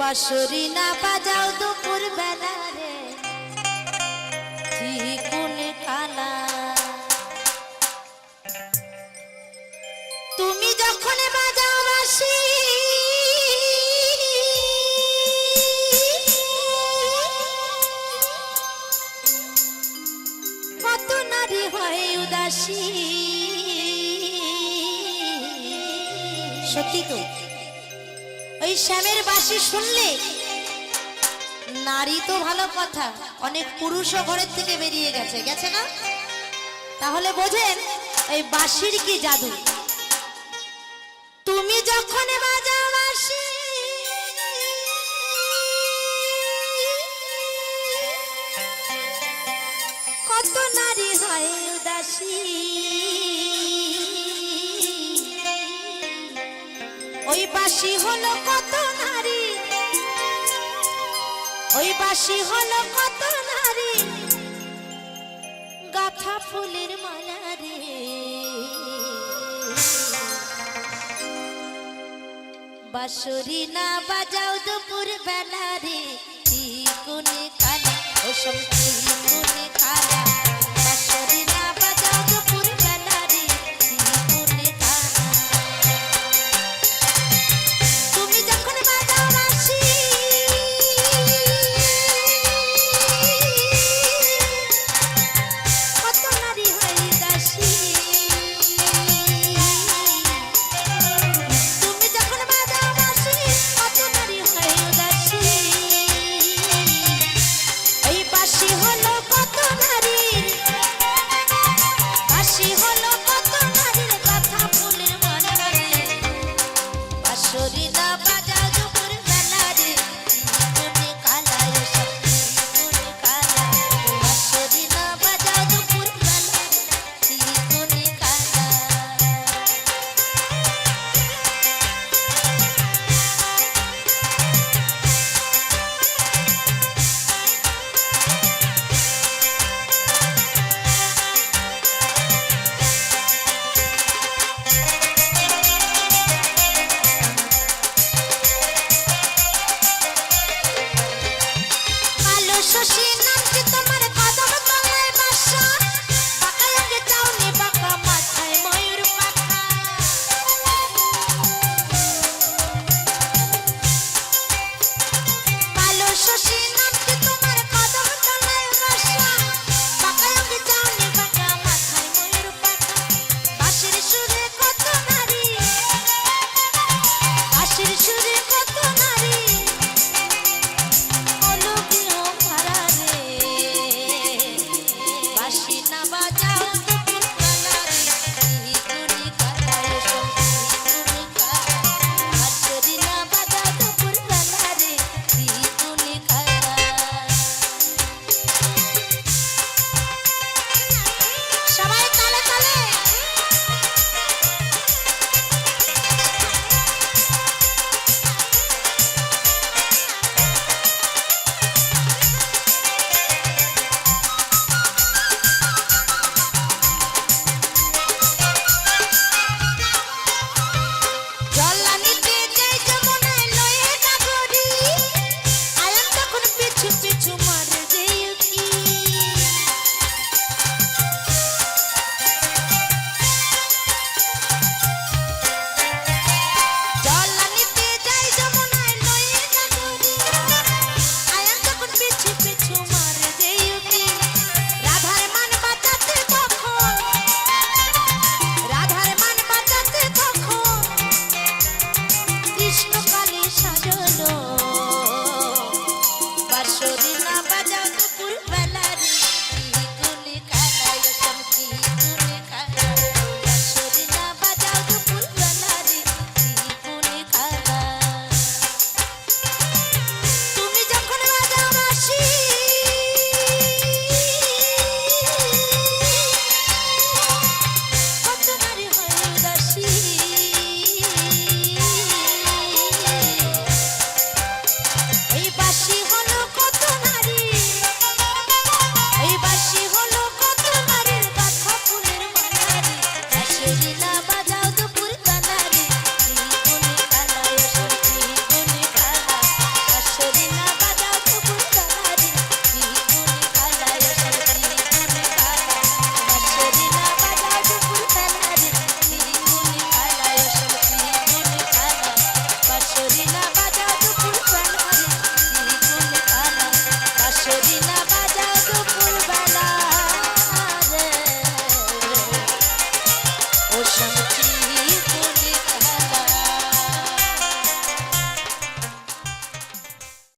বাঁশরি না বাজাও দুপুর বেলা রে। তুমি যখন বাজাও বাঁশি, কত নারী হয় উদাসী। সত্যি তো? ওই শ্যামের বাঁশি শুনলে? নারী তো ভালো কথা, অনেক পুরুষও ঘরের থেকে বেরিয়ে গেছে গেছে না? তাহলে বোঝেন এই বাঁশির কি জাদু? তুমি যখন বাজাও কত নারী হয় উদাসী। ওই বাসি হলো কত নারী? ওই বাসি হলো কত নারী? গাথা ফুলের মালা রে। বাঁশরি না বাজাও দুপুর বেলা রে। কোনে খালা ও সব কোনে খালা